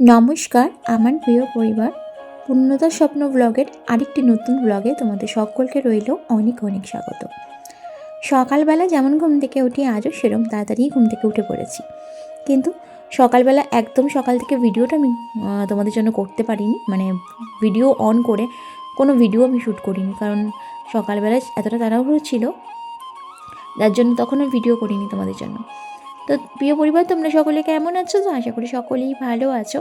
নমস্কার, আমার প্রিয় পরিবার। পূর্ণতা স্বপ্ন ব্লগের আরেকটি নতুন ব্লগে তোমাদের সকলকে রইল অনেক অনেক স্বাগত। সকালবেলা যেমন ঘুম থেকে উঠি, আজও সেরকম তাড়াতাড়ি ঘুম থেকে উঠে পড়েছি। কিন্তু সকালবেলা একদম সকাল থেকে ভিডিওটা আমি তোমাদের জন্য করতে পারিনি। মানে ভিডিও অন করে কোনো ভিডিও আমি শ্যুট করিনি। কারণ সকালবেলা এতটা তাড়াহুড়ো ছিল, যার জন্য তখন আর ভিডিও করিনি তোমাদের জন্য। তো প্রিয় পরিবার, তোমরা সকলে কেমন আছো? তো আশা করি সকলেই ভালো আছো।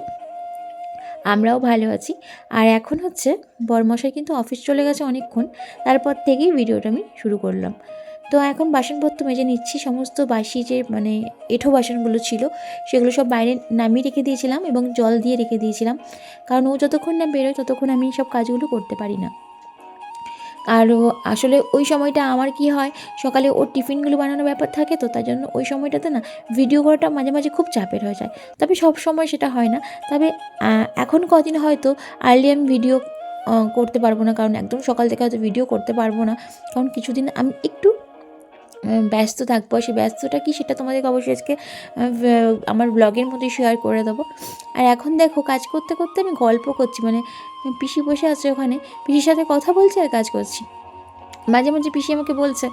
আমরাও ভালো আছি। আর এখন হচ্ছে বরমশাই কিন্তু অফিস চলে গেছে অনেকক্ষণ। তারপর থেকেই ভিডিওটা আমি শুরু করলাম। তো এখন বাসনপত্র মেজে নিচ্ছি। সমস্ত বাসি যে মানে এঁঠো বাসনগুলো ছিল, সেগুলো সব বাইরে নামিয়ে রেখে দিয়েছিলাম এবং জল দিয়ে রেখে দিয়েছিলাম। কারণ ও যতক্ষণ না বেরোয়, ততক্ষণ আমি সব কাজগুলো করতে পারি না। আর আসলে ওই সময়টা আমার কি হয়, সকালে ওর টিফিনগুলো বানানোর ব্যাপার থাকে তো তার জন্য ওই সময়টাতে না ভিডিও করাটা মাঝে মাঝে খুব চাপের হয়ে যায়। তবে সব সময় সেটা হয় না। তবে এখন কদিন হয়তো আর্লি আমি ভিডিও করতে পারব না। কারণ একদম সকাল থেকে হয়তো ভিডিও করতে পারব না। কারণ কিছুদিন আমি একটু ব্যস্ত থাকব। সেই ব্যস্তটা কি সেটা তোমাদেরকে অবশ্যই আজকে আমার ব্লগের মধ্যে শেয়ার করে দেবো। আর এখন দেখো, কাজ করতে করতে আমি গল্প করছি মানে পিসি বসে আছে ওখানে। পিসির সাথে কথা বলছি আর কাজ করছি। মাঝে মাঝে পিসি আমাকে বলছে,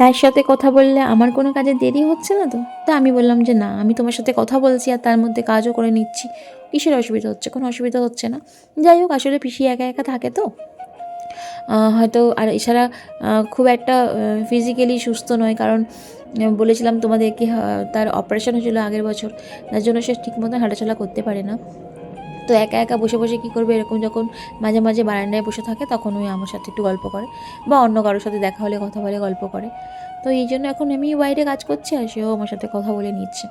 তার সাথে কথা বললে আমার কোনো কাজে দেরি হচ্ছে না তো? তো আমি বললাম যে, না, আমি তোমার সাথে কথা বলছি আর তার মধ্যে কাজও করে নিচ্ছি। কিসের অসুবিধা হচ্ছে? কোনো অসুবিধা হচ্ছে না? যাই হোক, আসলে পিসি একা একা থাকে তো। হয়তো আর এছাড়া খুব একটা ফিজিক্যালি সুস্থ নয়। কারণ বলেছিলাম তোমাদেরকে তার অপারেশন হয়েছিল আগের বছর। তার জন্য সে ঠিক মতন হাঁটাচলা করতে পারে না। তো একা একা বসে বসে কী করবে? এরকম যখন মাঝে মাঝে বারান্দায় বসে থাকে, তখন ওই আমার সাথে একটু গল্প করে। বা অন্য কারোর সাথে দেখা হলে, কথা বলে, গল্প করে। তো এই জন্য এখন আমি বাইরে কাজ করছি আর সেও আমার সাথে কথা বলে নিচ্ছে।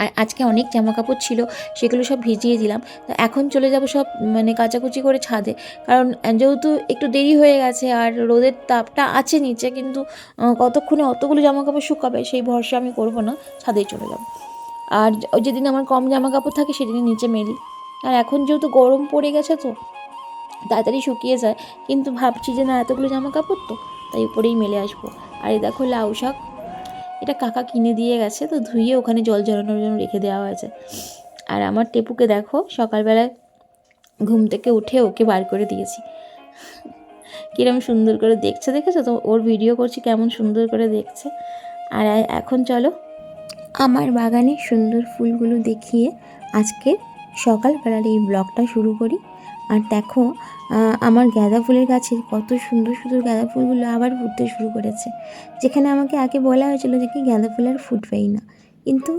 আর আজকে অনেক জামা কাপড় ছিল, সেগুলো সব ভিজিয়ে দিলাম। তো এখন চলে যাব সব মানে কাচাকুচি করে ছাদে। কারণ, যেহেতু একটু দেরি হয়ে গেছে আর রোদের তাপটা আছে নিচে, কিন্তু কতক্ষণে অতগুলো জামা কাপড় শুকাবে সেই ভরসা আমি করব না ছাদেই চলে যাব। আর যেদিন আমার কম জামা কাপড় থাকে সেদিনই নিচে মেলি। আর এখন যেহেতু গরম পড়ে গেছে তো, তাড়াতাড়ি শুকিয়ে যায়, কিন্তু ভাবছি যে না এতগুলো জামা কাপড় তো, তাই উপরেই মেলে আসব। আর এই দেখো লাউ শাক এটা কাকা কিনে দিয়ে গেছে, তো ধুয়ে ওখানে জল ঝরানোর জন্য রেখে দেওয়া হয়েছে। আর আমার টেপুকে দেখো, সকালবেলায় ঘুম থেকে উঠে ওকে বার করে দিয়েছি। কিরম সুন্দর করে দেখছে, দেখেছ? তো ওর ভিডিও করছি, কেমন সুন্দর করে দেখছে। আর এখন চলো আমার বাগানে সুন্দর ফুলগুলো দেখিয়ে আজকে সকালবেলার এই ব্লগটা শুরু করি। আর দেখো আমার গাঁদা ফুলের গাছে কত সুন্দর সুন্দর গাঁদা ফুলগুলো আবার ফুটতে শুরু করেছে। যেখানে আমাকে আগে বলা হয়েছিল যে কি গাঁদা ফুল আর ফুটবেই না। কিন্তু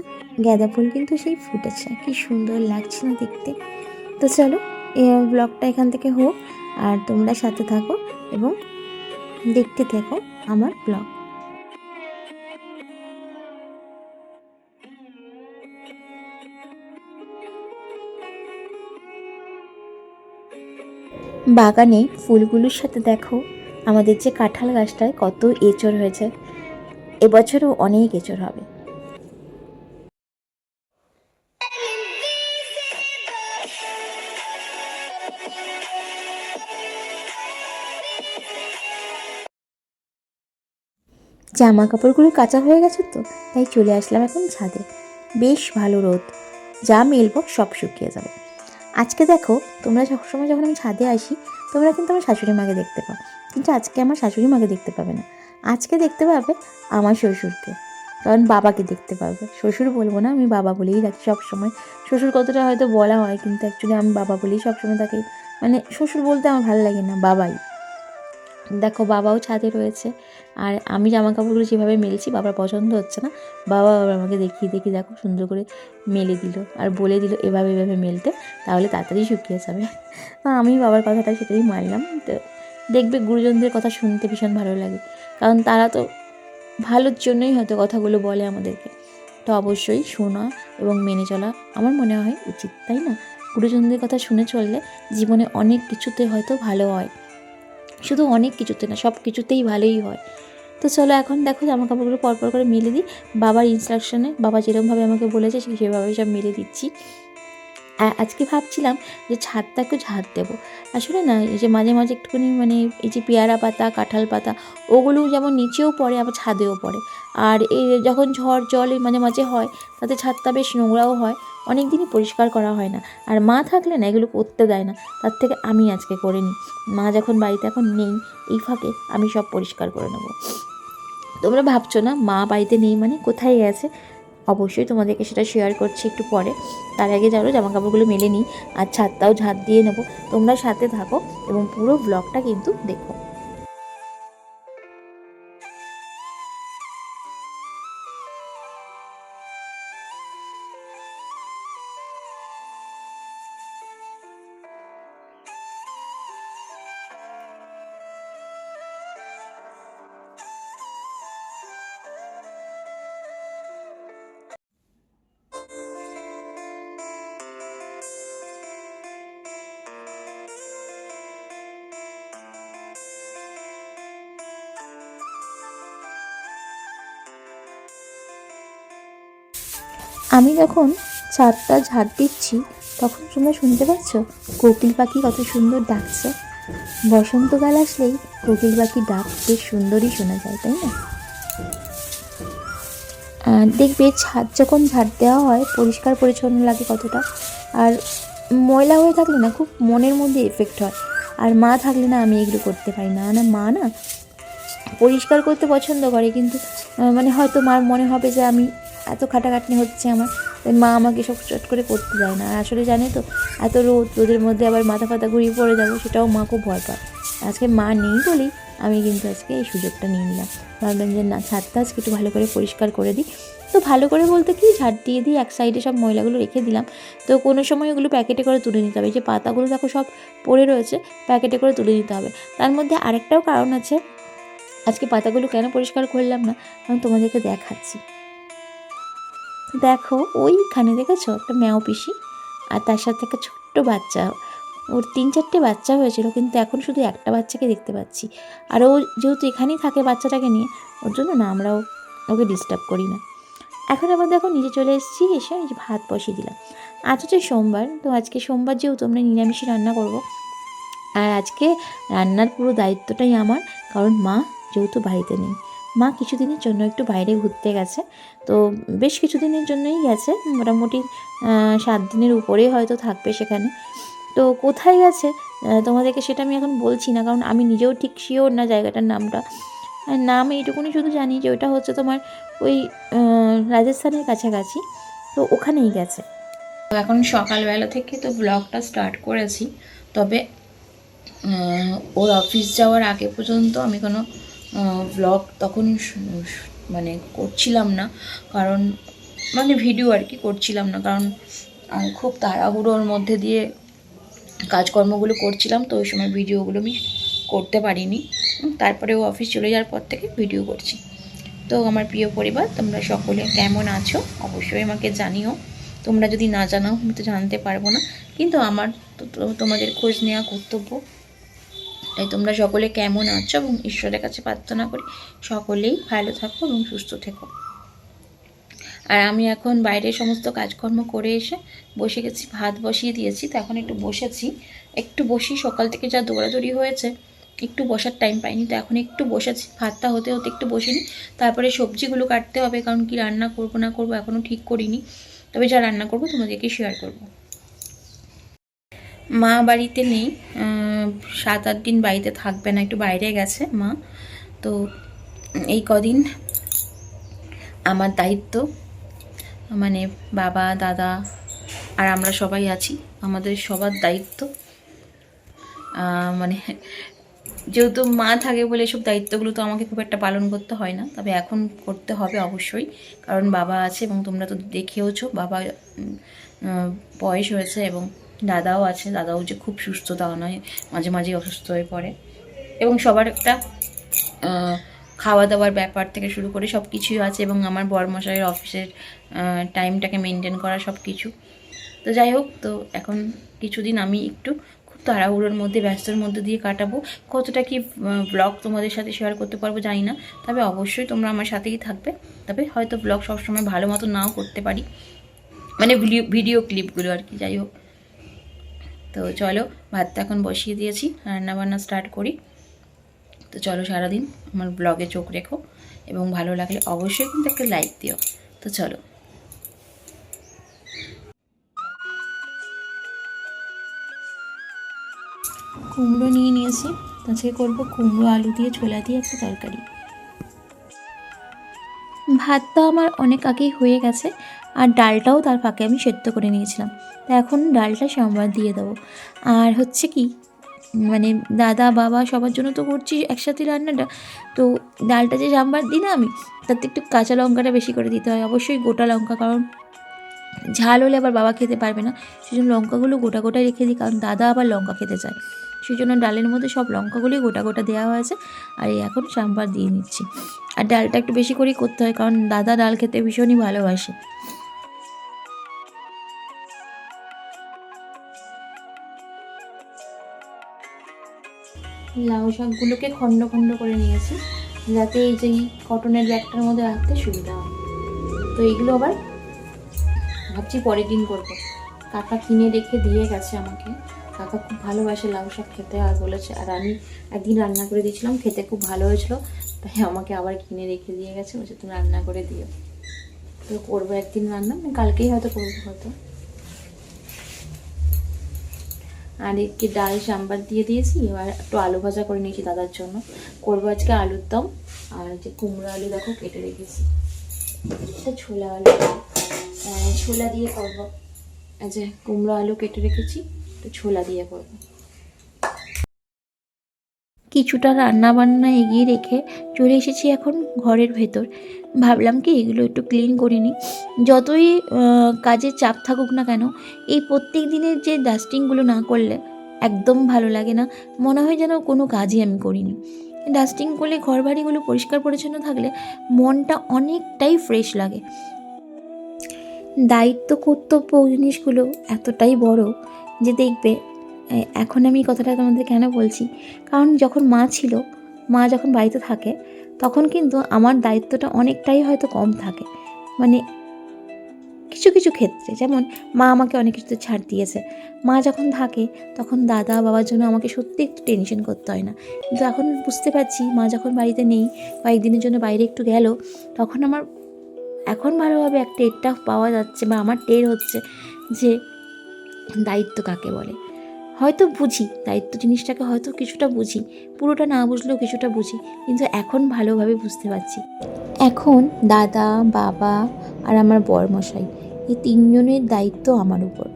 গাঁদা ফুল কিন্তু সেই ফুটেছে। কি সুন্দর লাগছে না দেখতে। তো চলো ব্লগটা এখান থেকে হোক। আর তোমরা সাথে থাকো এবং দেখতে থাকো আমার ব্লগ বাগানে ফুলগুলোর সাথে দেখো, আমাদের যে কাঁঠাল গাছটায় কত এঁচড় হয়েছে। এবছরও অনেক এঁচড় হবে। জামা কাপড়গুলো কাঁচা হয়ে গেছে তো, তাই চলে আসলাম এখন ছাদে। বেশ ভালো রোদ। যা মেলবো সব শুকিয়ে যাবে। আজকে দেখো, তোমরা সবসময় যখন আমি ছাদে আসি, তোমরা কিন্তু আমার শাশুড়ি মাকে দেখতে পাও কিন্তু আজকে আমার শাশুড়ি মাকে দেখতে পাবে না। আজকে দেখতে পাবে আমার শ্বশুরকে। কারণ বাবাকে দেখতে পাবে। শ্বশুর বলব না, আমি বাবা বলেই রাখি সবসময়। শ্বশুর কতটা হয়তো বলা হয়, কিন্তু অ্যাকচুয়ালি আমি বাবা বলেই সবসময় তাকে মানে শ্বশুর বলতে আমার ভালো লাগে না, বাবাই। দেখো বাবাও ছাদে রয়েছে। আর আমি জামা কাপড়গুলো যেভাবে মেলছি, বাবার পছন্দ হচ্ছে না, বাবা আবার আমাকে দেখিয়ে দেখিয়ে দেখো সুন্দর করে মেলে দিল। আর বলে দিল, এভাবে এভাবে মেলতে, তাহলে তাড়াতাড়ি শুকিয়ে যাবে। আমি বাবার কথাটা সেটাই মানলাম। তো দেখবে গুরুজনদের কথা শুনতে ভীষণ ভালো লাগে। কারণ তারা তো ভালোর জন্যই হয়তো কথাগুলো বলে আমাদেরকে। তো অবশ্যই শোনা এবং মেনে চলা আমার মনে হয় উচিত, তাই না? গুরুজনদের কথা শুনে চললে জীবনে অনেক কিছুতে হয়তো ভালো হয়। শুধু অনেক কিছুতে না, সব কিছুতেই ভালোই হয়। তো চলো এখন দেখো জামা কাপড়গুলো পরপর করে মেলে দিই। বাবার ইনস্ট্রাকশনে বাবা যেরকমভাবে আমাকে বলেছে, সে- সেভাবেই সব মেলে দিচ্ছি। আজকে ভাবছিলাম যে ছাদটা একটু ঝাড় দেবো। আসলে না, এই যে মাঝে মাঝে একটুখানি মানে এই যে পেয়ারা পাতা, কাঁঠাল পাতা ওগুলো যেমন নিচেও পড়ে, আবার ছাদেও পড়ে। আর এই যখন ঝড়, জল মাঝে মাঝে হয়, তাতে ছাদটা বেশ নোংরাও হয়। অনেক দিনই পরিষ্কার করা হয় না। আর মা থাকলে না এগুলো করতে দেয় না। তার থেকে আমি আজকে করে নিই। মা যখন বাড়িতে এখন নেই, এই ফাঁকে আমি সব পরিষ্কার করে নেব। তোমরা ভাবছ না, মা বাড়িতে নেই মানে কোথায় গেছে অবশ্যই তোমাদেরকে সেটা শেয়ার করছি একটু পরে। তার আগে জানো জামা কাপড়গুলো মেলে নিই। আর ছাদটাও ঝাঁট দিয়ে নেব। তোমরা সাথে থাকো এবং পুরো ব্লগটা কিন্তু দেখো। আমি যখন ছাদটা ঝাড় দিচ্ছি, তখন তোমরা শুনতে পাচ্ছ? কোকিল পাখি কত সুন্দর ডাকছে। বসন্তকাল আসলেই কোকিল পাখি ডাক বেশ সুন্দরই শোনা যায়, তাই না? দেখবে ছাদ যখন ঝাড় দেওয়া হয়, পরিষ্কার পরিচ্ছন্ন লাগে কতটা। আর ময়লা হয়ে থাকলে না, খুব মনের মধ্যে এফেক্ট হয়। আর মা থাকলে না, আমি এগুলো করতে পারি না। না, মা না, পরিষ্কার করতে পছন্দ করে, কিন্তু মানে হয়তো মার মনে হবে যে আমি এত খাটাখাটনি হচ্ছে আমার মা আমাকে সব চট করে করতে দেয় না। আর আসলে জানে তো, এত রোদ, রোদের মধ্যে আবার মাথা ফাতা ঘুরিয়ে পড়ে যাব, সেটাও মা খুব ভয় পায়। আজকে মা নেই বলেই আমি কিন্তু আজকে এই সুযোগটা নিয়ে নিলাম। ভাবলাম যে না, ছাদটা আজকে একটু ভালো করে পরিষ্কার করে দিই। তো ভালো করে বলতে কি, ঝাড় দিয়ে দিয়ে এক সাইডে সব ময়লাগুলো রেখে দিলাম। তো কোনো সময় ওগুলো প্যাকেটে করে তুলে নিতে হবে। যে পাতাগুলো দেখো সব পড়ে রয়েছে, প্যাকেটে করে তুলে নিতে হবে। তার মধ্যে আরেকটাও কারণ আছে, আজকে পাতাগুলো কেন পরিষ্কার করলাম না, আমি তোমাদেরকে দেখাচ্ছি। দেখো, ওইখানে দেখেছ একটা ম্যাও পিসি আর তার সাথে একটা ছোট্ট বাচ্চা। ওর তিন চারটে বাচ্চা হয়েছিল, কিন্তু এখন শুধু একটা বাচ্চাকে দেখতে পাচ্ছি। আর ও যেহেতু এখানেই থাকে বাচ্চাটাকে নিয়ে, ওর জন্য না আমরাও ওকে ডিস্টার্ব করি না। এখন আবার দেখো নিজে চলে এসেছি, এসে যে ভাত বসিয়ে দিলাম। আজ হচ্ছে সোমবার, তো আজকে সোমবার যেহেতু আমরা নিরামিষই রান্না করব, আর আজকে রান্নার পুরো দায়িত্বটাই আমার, কারণ মা যেহেতু বাড়িতে নেই। মা কিছুদিনের জন্য একটু বাইরে ঘুরতে গেছে। তো বেশ কিছুদিনের জন্যই গেছে। মোটামুটি সাত দিনের উপরেই হয়তো থাকবে সেখানে। তো কোথায় গেছে? তোমাদেরকে সেটা আমি এখন বলছি না, কারণ আমি নিজেও ঠিক শিওর না জায়গাটার নামটা। নাম এইটুকুনি শুধু জানি যে ওটা হচ্ছে তোমার ওই রাজস্থানের কাছাকাছি। তো ওখানেই গেছে। তো এখন সকালবেলা থেকে তো ব্লগটা স্টার্ট করেছি। তবে ওর অফিস যাওয়ার আগে পর্যন্ত আমি কোনো ব্লগ তখন মানে করছিলাম না। কারণ মানে ভিডিও আর কি করছিলাম না। কারণ খুব তাড়াহুড়োর মধ্যে দিয়ে কাজকর্মগুলো করছিলাম তো ওই সময় ভিডিওগুলো আমি করতে পারিনি। উম, তারপরে ও অফিস চলে যাওয়ার পর থেকে ভিডিও করছি। তো আমার প্রিয় পরিবার তোমরা সকলে কেমন আছো? অবশ্যই আমাকে জানিও। তোমরা যদি না জানাও আমি তো জানতে পারব না। কিন্তু আমার তো- তোমাদের খোঁজ নেওয়া কর্তব্য। তাই তোমরা সকলে কেমন আছো এবং ঈশ্বরের কাছে প্রার্থনা করি, সকলেই ভালো থাকো এবং সুস্থ থেকো। আর আমি এখন বাইরের সমস্ত কাজকর্ম করে এসে বসে গেছি, ভাত বসিয়ে দিয়েছি, তো এখন একটু বসেছি। একটু বসি, সকাল থেকে যা দৌড়াদৌড়ি হয়েছে, একটু বসার টাইম পাইনি, তো এখন একটু বসেছি। ভাতটা হতে হতে একটু বসিনি, তারপরে সবজিগুলো কাটতে হবে, কারণ কি রান্না করব না করব এখনও ঠিক করিনি। তবে যা রান্না করব তোমাদেরকে শেয়ার করব। মা বাড়িতে নেই সাত আট দিন বাড়িতে থাকবে না, একটু বাইরে গেছে মা। তো এই কদিন আমার দায়িত্ব মানে বাবা, দাদা আর আমরা সবাই আছি, আমাদের সবার দায়িত্ব। মানে যেহেতু মা থাকে বলে এসব দায়িত্বগুলো তো আমাকে খুব একটা পালন করতে হয় না, তবে এখন করতে হবে অবশ্যই, কারণ বাবা আছে এবং তোমরা তো দেখেওছো, বাবা বয়স হয়েছে এবং দাদাও আছে, দাদাও যে খুব সুস্থ তাও নয়, মাঝে মাঝে অসুস্থ হয়ে পড়ে। এবং সবার একটা খাওয়া দাওয়ার ব্যাপার থেকে শুরু করে সব কিছুই আছে এবং আমার বরমশাইয়ের অফিসের টাইমটাকে মেনটেন করা সব কিছু তো যাই হোক, তো এখন কিছুদিন আমি একটু খুব তাড়াহুড়োর মধ্যে, ব্যস্তর মধ্যে দিয়ে কাটাবো। কতটা কি ব্লগ তোমাদের সাথে শেয়ার করতে পারব জানি না, তবে অবশ্যই তোমরা আমার সাথেই থাকবে। তবে হয়তো ব্লগ সবসময় ভালো মতো নাও করতে পারি। মানে ভিডিও ক্লিপগুলো আর কি, যাই হোক। তো চলো ভাতটা এখন বসিয়ে দিয়েছি, রান্নাবান্না স্টার্ট করি। তো চলো সারাদিন আমার ব্লগে চোখ রেখো এবং ভালো লাগলে অবশ্যই কিন্তু একটা লাইক দিও। তো চলো। কুমড়ো নিয়ে নিয়েছি আজকে করব কুমড়ো আলু দিয়ে ছোলা দিয়ে একটা তরকারি। ভাতটা আমার অনেক আগেই হয়ে গেছে আর ডালটাও তার ফাঁকে আমি সেদ্ধ করে নিয়েছিলাম। তো এখন ডালটা সোমবার দিয়ে দেবো। আর হচ্ছে কি মানে দাদা, বাবা সবার জন্য তো করছি একসাথে রান্নাটা। তো ডালটা যে সাম্বার দিই না আমি, তাতে একটু কাঁচা লঙ্কাটা বেশি করে দিতে হয়। অবশ্যই গোটা লঙ্কা, কারণ ঝাল হলে আবার বাবা খেতে পারবে না। সেই জন্য লঙ্কাগুলো গোটা গোটা রেখে দিই, কারণ দাদা আবার লঙ্কা খেতে চায়। সেই জন্য ডালের মধ্যে সব লঙ্কাগুলোই গোটা গোটা দেওয়া হয়েছে আর এই এখন সাম্বার দিয়ে নিচ্ছি। আর ডালটা একটু বেশি করেই করতে হয়, কারণ দাদা ডাল খেতে ভীষণই ভালোবাসে। লাউ শাকগুলোকে খণ্ড খণ্ড করে নিয়েছি, যাতে এই যে কটনের ব্যাগটার মধ্যে রাখতে সুবিধা হয়। তো এইগুলো আবার ভাবছি পরের দিন করব। কাকা কিনে রেখে দিয়ে গেছে আমাকে। কাকা খুব ভালোবাসে লাউ শাক খেতে, আর বলেছে, আর আমি একদিন রান্না করে দিয়েছিলাম, খেতে খুব ভালো হয়েছিল, তাই আমাকে আবার কিনে রেখে দিয়ে গেছে, বলছে, তুমি রান্না করে দিও। তো করব একদিন রান্না মানে কালকেই হয়তো করব, হয়তো। আর একটি ডাল সাম্বার দিয়ে দিয়েছি, এবার একটু আলু ভাজা করে নিয়েছি দাদার জন্য। করব আজকে আলুর দম, আর যে কুমড়ো আলু দেখো কেটে রেখেছি। ছোলা আলু। ছোলা দিয়ে করব। আচ্ছা কুমড়ো আলু কেটে রেখেছি তো ছোলা দিয়ে করব। কিছুটা রান্না বান্না এগিয়ে রেখে চলে এসেছি এখন ঘরের ভেতর। ভাবলাম কি এগুলো একটু ক্লিন করে নিই। যতই কাজের চাপ থাকুক না কেন, এই প্রত্যেক দিনের যে ডাস্টিংগুলো না করলে একদম ভালো লাগে না। মনে হয় যেন কোনো কাজই আমি করিনি। ডাস্টিং করলে ঘর বাড়িগুলো পরিষ্কার পরিচ্ছন্ন থাকলে মনটা অনেকটাই ফ্রেশ লাগে। দায়িত্ব কর্তব্য জিনিসগুলো এতটাই বড় যে দেখবে এখন আমি কথাটা তোমাদের কেন বলছি? কারণ যখন মা ছিল, মা যখন বাড়িতে থাকে, তখন কিন্তু আমার দায়িত্বটা অনেকটাই হয়তো কম থাকে। মানে কিছু কিছু ক্ষেত্রে, যেমন মা আমাকে অনেক কিছুতে ছাড় দিয়েছে। মা যখন থাকে, তখন দাদা বাবার জন্য আমাকে সত্যি একটু টেনশন করতে হয় না। কিন্তু এখন বুঝতে পারছি, মা যখন বাড়িতে নেই কয়েকদিনের জন্য বাইরে একটু গেল, তখন আমার এখন ভালোভাবে একটা টেরটা পাওয়া যাচ্ছে বা আমার টের হচ্ছে যে দায়িত্ব কাকে বলে। হয়তো বুঝি, দায়িত্ব জিনিসটাকে হয়তো কিছুটা বুঝি, পুরোটা না বুঝলেও কিছুটা বুঝি, কিন্তু এখন ভালোভাবে বুঝতে পারছি। এখন দাদা, বাবা আর আমার বরমশাই, এই তিনজনের দায়িত্ব আমার উপর।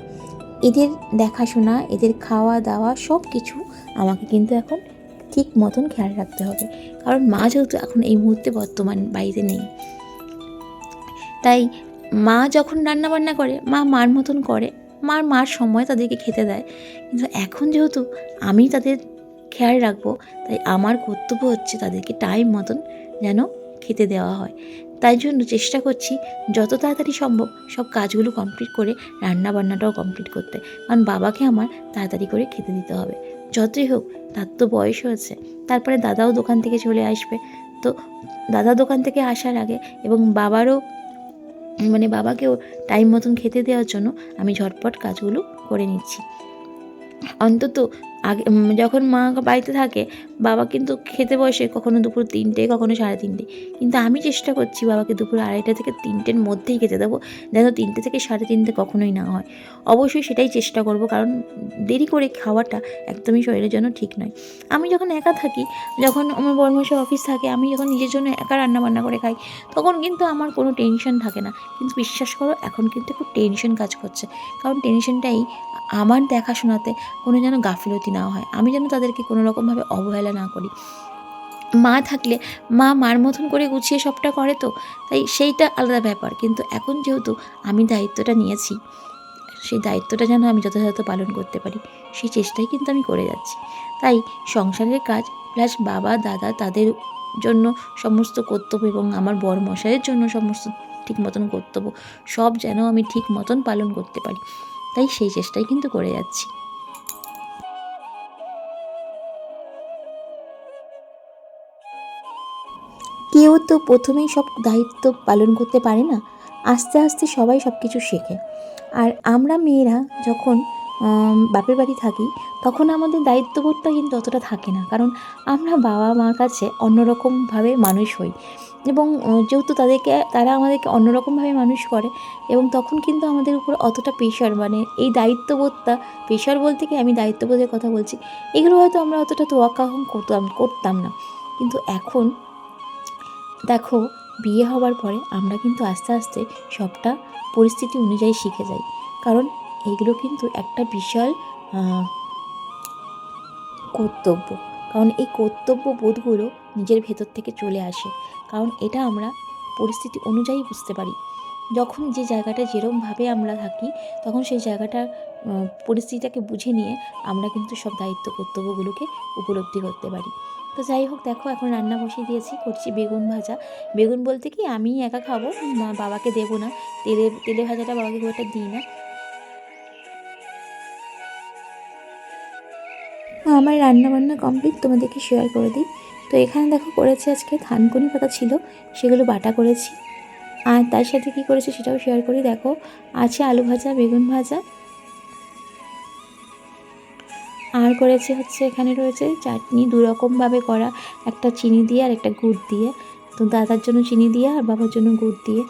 এদের দেখাশোনা, এদের খাওয়া দাওয়া সব কিছু আমাকে কিন্তু এখন ঠিক মতন খেয়াল রাখতে হবে। কারণ মা যেহেতু এখন এই মুহূর্তে বর্তমান বাড়িতে নেই। তাই মা যখন রান্না বান্না করে, মা মার মতন করে মার মার সময় তাদেরকে খেতে দেয়। কিন্তু এখন যেহেতু আমি তাদের খেয়াল রাখব, তাই আমার কর্তব্য হচ্ছে তাদেরকে টাইম মতন যেন খেতে দেওয়া হয়। তাই জন্য চেষ্টা করছি যত তাড়াতাড়ি সম্ভব সব কাজগুলো কমপ্লিট করে রান্না বান্নাটাও কমপ্লিট করতে। কারণ বাবাকে আমার তাড়াতাড়ি করে খেতে দিতে হবে। যতই হোক, তার তো বয়স হয়েছে। তারপরে দাদাও দোকান থেকে চলে আসবে। তো দাদা দোকান থেকে আসার আগে এবং বাবারও মানে বাবাকেও টাইম মতন খেতে দেওয়ার জন্য আমি ঝটপট কাজগুলো করে নিচ্ছি। অন্তত আগে যখন মা বাড়িতে থাকে, বাবা কিন্তু খেতে বসে কখনো দুপুর তিনটে, কখনো সাড়ে তিনটে। কিন্তু আমি চেষ্টা করছি বাবাকে দুপুর আড়াইটা থেকে তিনটের মধ্যেই খেতে দেবো, যেন তিনটে থেকে সাড়ে তিনটে কখনোই না হয়। অবশ্যই সেটাই চেষ্টা করব, কারণ দেরি করে খাওয়াটা একদমই শরীরের জন্য ঠিক নয়। আমি যখন একা থাকি, যখন আমার বর্মশাই অফিস থাকে, আমি যখন নিজের জন্য একা রান্না বান্না করে খাই, তখন কিন্তু আমার কোনো টেনশন থাকে না। কিন্তু বিশ্বাস করো, এখন কিন্তু খুব টেনশন কাজ করছে। কারণ টেনশনটাই আমার দেখাশোনাতে কোনো যেন গাফিলতি না হয়। আমি যেন তাদেরকে কোনো রকমভাবে অবহেলা না করি। মা থাকলে, মা মার মতন করে গুছিয়ে সবটা করে তো, তাই সেইটা আলাদা ব্যাপার। কিন্তু এখন যেহেতু আমি দায়িত্বটা নিয়েছি, সেই দায়িত্বটা যেন আমি যথাযথ পালন করতে পারি, সেই চেষ্টাই কিন্তু আমি করে যাচ্ছি। তাই সংসারের কাজ প্লাস বাবা, দাদা তাদের জন্য সমস্ত কর্তব্য এবং আমার বর মশাইয়ের জন্য সমস্ত ঠিক মতন কর্তব্য সব যেন আমি ঠিক মতন পালন করতে পারি। তাই সেই চেষ্টাই কিন্তু করে যাচ্ছি। কেউ তো প্রথমেই সব দায়িত্ব পালন করতে পারে না। আস্তে আস্তে সবাই সব কিছু শেখে। আর আমরা মেয়েরা যখন বাপের বাড়ি থাকি, তখন আমাদের দায়িত্ববোধটা কিন্তু অতটা থাকে না। কারণ আমরা বাবা মার কাছে অন্যরকমভাবে মানুষ হই। এবং যেহেতু তাদেরকে, তারা আমাদেরকে অন্যরকমভাবে মানুষ করে, এবং তখন কিন্তু আমাদের উপর অতটা প্রেশার মানে এই দায়িত্ববোধটা প্রেশার বলতে কি আমি দায়িত্ববোধের কথা বলছি, এগুলো হয়তো আমরা অতটা তোয়াক্কাহন করতাম করতাম না। কিন্তু এখন দেখো, বিয়ে হওয়ার পরে আমরা কিন্তু আস্তে আস্তে সবটা পরিস্থিতি অনুযায়ী শিখে যাই। কারণ এগুলো কিন্তু একটা বিশাল কর্তব্য। কারণ এই কর্তব্য বোধগুলো নিজের ভেতর থেকে চলে আসে। কারণ এটা আমরা পরিস্থিতি অনুযায়ী বুঝতে পারি। যখন যে জায়গাটা যেরমভাবে আমরা থাকি, তখন সেই জায়গাটার পরিস্থিতিটাকে বুঝে নিয়ে আমরা কিন্তু সব দায়িত্ব কর্তব্যগুলোকে উপলব্ধি করতে পারি। তো যাই হোক, দেখো এখন রান্না বসিয়ে দিয়েছি, করছি বেগুন ভাজা। বেগুন বলতে কি আমি একা খাব বাবাকে দেবো না। তেলে তেলে ভাজাটা বাবাকে খুব একটা দিই না। আমার রান্না বান্না কমপ্লিট তোমাদেরকে শেয়ার করে দিই। তো এখানে দেখো, করেছি আজকে থানকুনি পাতা ছিল, সেগুলো বাটা করেছি। আর তার সাথে কি করেছি সেটাও শেয়ার করি, দেখো। আছে আলু ভাজা, বেগুন ভাজা। আর করেছি হচ্ছে এখানে রয়েছে চাটনি দু রকমভাবে করা, একটা চিনি দিয়ে আর একটা গুড় দিয়ে। তো দাদার জন্য চিনি দিয়ে আর বাবার জন্য গুড় দিয়ে।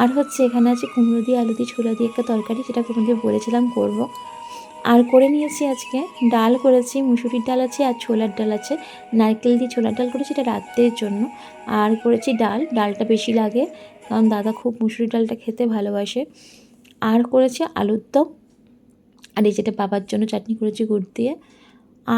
আর হচ্ছে এখানে আছে কুমড়ো দিয়ে, আলু দিয়ে, ছোলা দিয়ে একটা তরকারি যেটা তোমাদের বলেছিলাম করব। আর করে নিয়েছি আজকে ডাল করেছি, মুসুরির ডাল আছে আর ছোলার ডাল আছে। নারকেল দিয়ে ছোলার ডাল করেছি এটা রাত্রের জন্য। আর করেছি ডাল, ডালটা বেশি লাগে কারণ দাদা খুব মুসুরি ডালটা খেতে ভালোবাসে। আর করেছি আলুর দম। আর এই যেটা বাবার জন্য চাটনি করেছি গুড় দিয়ে।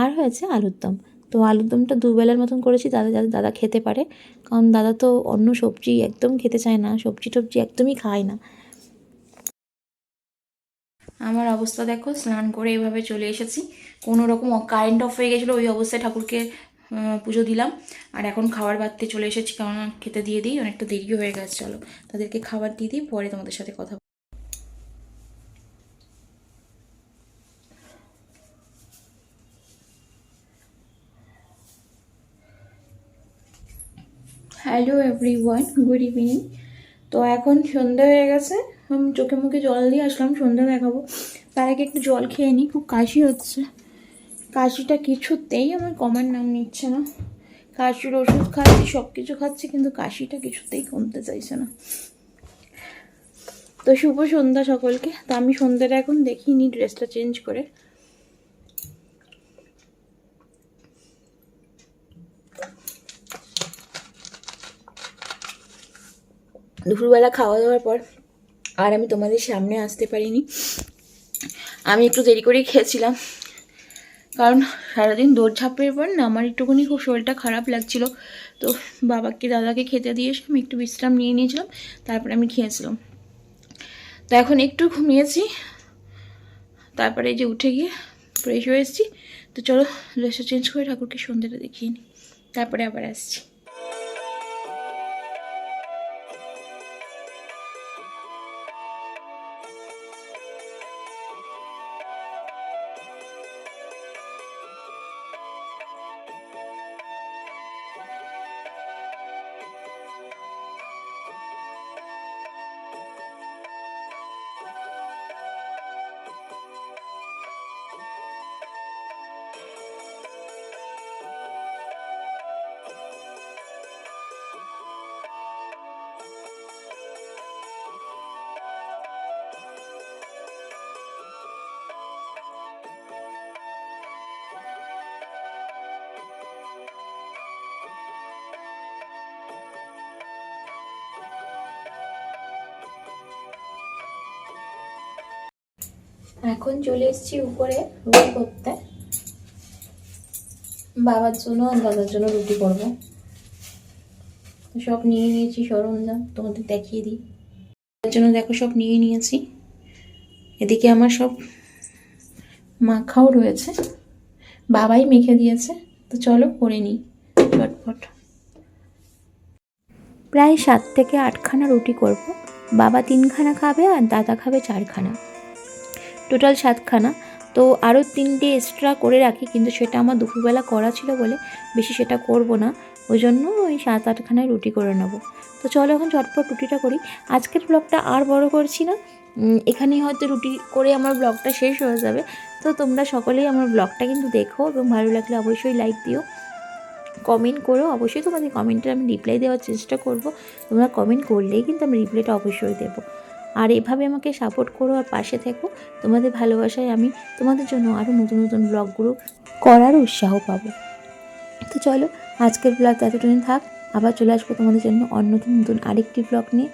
আর হয়েছে আলুর দম তো আলুর দমটা দুবেলার মতন করেছি, দাদা যাতে দাদা খেতে পারে। কারণ দাদা তো অন্য সবজি একদম খেতে চায় না, সবজি টবজি একদমই খায় না। আমার অবস্থা দেখো, স্নান করে এভাবে চলে এসেছি। কোনো রকম কারেন্ট অফ হয়ে গেছিল, ওই অবস্থায় ঠাকুরকে পুজো দিলাম। আর এখন খাবার বাড়তে চলে এসেছি কারণ খেতে দিয়ে দিই, অনেকটা দেরিও হয়ে গেছে, চলো। তাদেরকে খাবার দিয়ে দিই, পরে তোমাদের সাথে কথা হ্যালো এভরিওয়ান গুড ইভিনিং তো এখন সন্ধ্যা হয়ে গেছে। আমি চোখে মুখে জল দিয়ে আসলাম, সন্ধ্যা দেখাবো। তার আগে একটু জল খেয়ে নিই, খুব কাশি হচ্ছে। কাশিটা কিছুতেই আমার কমার নাম নিচ্ছে না। কাশির ওষুধ খাচ্ছি সব কিছু খাচ্ছি, কিন্তু কাশিটা কিছুতেই কমতে চাইছে না। তো শুভ সন্ধ্যা সকলকে। তো আমি সন্ধ্যাটা এখন দেখিনি ড্রেসটা চেঞ্জ করে। দুপুরবেলা খাওয়া দাওয়ার পর আর আমি তোমাদের সামনে আসতে পারিনি। আমি একটু দেরি করেই খেয়েছিলাম। কারণ সারাদিন দৌড়ঝাঁপের পর না আমার একটুখানি খুব শরীরটা খারাপ লাগছিল। তো বাবাকে, দাদাকে খেতে দিয়ে এসে আমি একটু বিশ্রাম নিয়ে নিয়েছিলাম, তারপরে আমি খেয়েছিলাম। তো এখন একটু ঘুমিয়েছি। তারপরে যে উঠে গিয়ে ফ্রেশ হয়ে এসেছি। তো চলো ড্রেসটা চেঞ্জ করে ঠাকুরকে সন্ধ্যেটা দেখিয়ে নিই তারপরে আবার আসছি। এখন চলে এসেছি উপরে রুটি করতে। বাবার জন্য আর দাদার জন্য রুটি করব। সব নিয়ে নিয়েছি সরঞ্জাম তোমাদের দেখিয়ে দিই। তার জন্য দেখো সব নিয়ে নিয়েছি। এদিকে আমার সব মাখাও রয়েছে। বাবাই মেখে দিয়েছে। তো চলো করে নিই চটপট। প্রায় সাত থেকে আটখানা রুটি করব। বাবা তিনখানা খাবে আর দাদা খাবে চারখানা। টোটাল সাতখানা। তো আরও তিনটে এক্সট্রা করে রাখি, কিন্তু সেটা আমার দুপুরবেলা করা ছিল বলে বেশি সেটা করব না। ওই জন্য ওই সাত আটখানায় রুটি করে নেব। তো চলো এখন চটপট রুটিটা করি। আজকের ব্লগটা আর বড় করছি না। এখানেই হয়তো রুটি করে আমার ব্লগটা শেষ হয়ে যাবে। তো তোমরা সকলেই আমার ব্লগটা কিন্তু দেখো এবং ভালো লাগলে অবশ্যই লাইক দিও। কমেন্ট করো। অবশ্যই তোমাদের কমেন্টের আমি রিপ্লাই দেওয়ার চেষ্টা করব। তোমরা কমেন্ট করলেই কিন্তু আমি রিপ্লাইটা অবশ্যই দেবো। আর এভাবে আমাকে সাপোর্ট করো আর পাশে থেকো। তোমাদের ভালোবাসায় আমি তোমাদের জন্য আরও নতুন নতুন ব্লগগুলো করার উৎসাহ পাবো। তো চলো, আজকের ব্লগ এতটুকু থাক। আবার চলে আসব তোমাদের জন্য অন্য নতুন নতুন আরেকটি ব্লগ নিয়ে।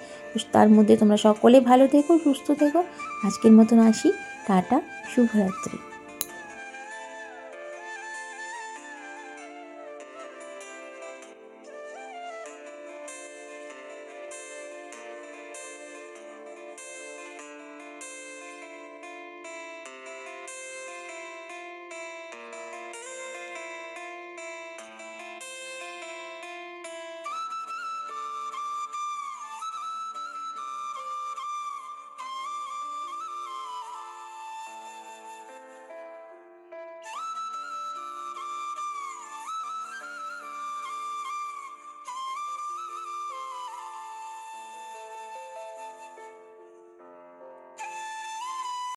তার মধ্যে তোমরা সকলে ভালো থেকো, সুস্থ থেকো। আজকের মতন আসি। টাটা, শুভরাত্রি।